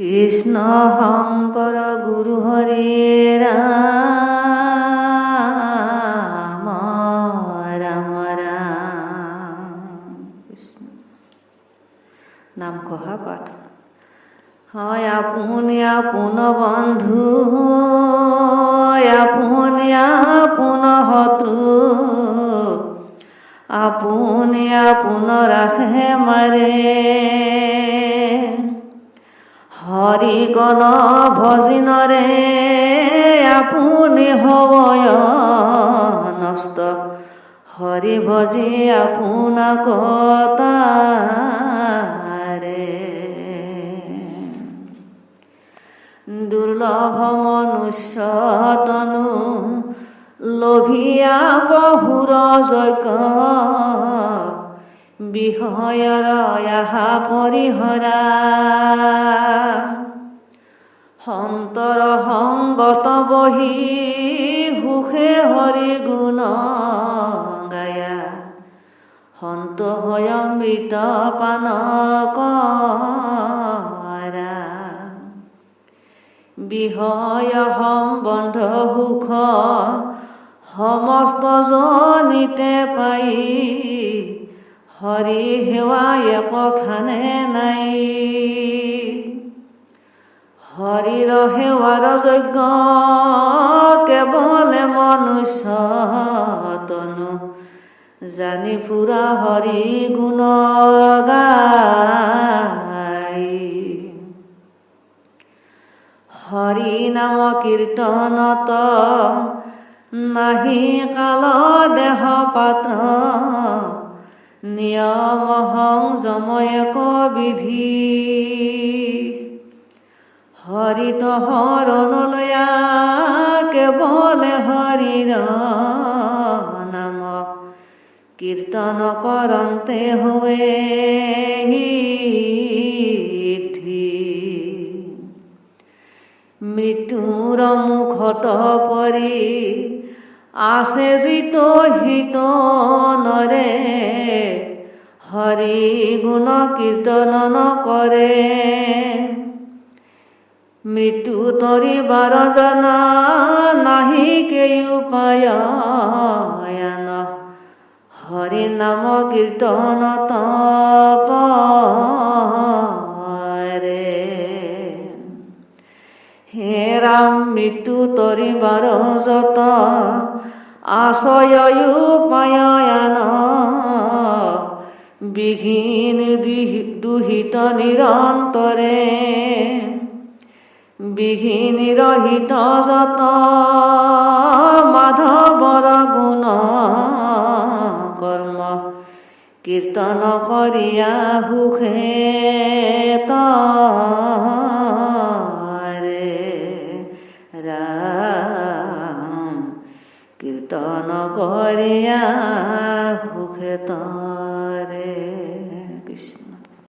কৃষ্ণ গুৰু হৰে ৰাম ৰাম ৰাম কৃষ্ণ নাম কহা পাঠ। হয় আপুনি, আপোন বন্ধু আপুনি, আপোন শত্ৰু আপুনি, আপোন ৰাখে মাৰে হৰি গণ ভজিনৰে আপুনি হবয় নষ্ট হৰি ভজি আপোনাক তাৰে দুৰ্লভ মনুষ্য তনু লোভিয়া পহুৰ যজ্ঞ বিষয়ৰ আহা পৰিহৰা সন্তৰ সংগত বহি সুখে হৰি গুণ গায়া। সন্ত হয় অমৃত পান বিহয় সম্বন্ধ সুখ সমস্ত জনিতে পাই হৰি সেৱায় কথানে নাই? হৰিৰ সেৱাৰ যজ্ঞ কেৱলে মনুষ্য তনু। জানি ফুৰা হৰি গুণ গাই। হৰি নাম কীৰ্তনত নাহি কাল দেহ পাত্ৰ নিয়ম সংযময়ক বিধি। হৰিত শৰণলয়া কেৱলে হৰিৰ নাম। কীৰ্তন কৰন্তে হোৱে সিদ্ধি মৃত্যুৰ মুখত পৰি আছে জিত হিত নৰে হৰি গুণ কীৰ্তন নকৰে মৃত্যু তৰিবাৰ জনা নাহি কেই উপায় হৰি নাম কীৰ্তন তপৰে হে ৰাম মৃত্যু তৰিবাৰ যত আশয় উপায়ন বিঘিন দুহি- দুহিত নিৰন্তৰে বিঘিন ৰহিত যত মাধৱৰ গুণ কৰ্ম কীৰ্তন কৰিয়া সুখে তৰে ৰাম কীৰ্তন কৰিয়া সুখে তৰে কৃষ্ণ।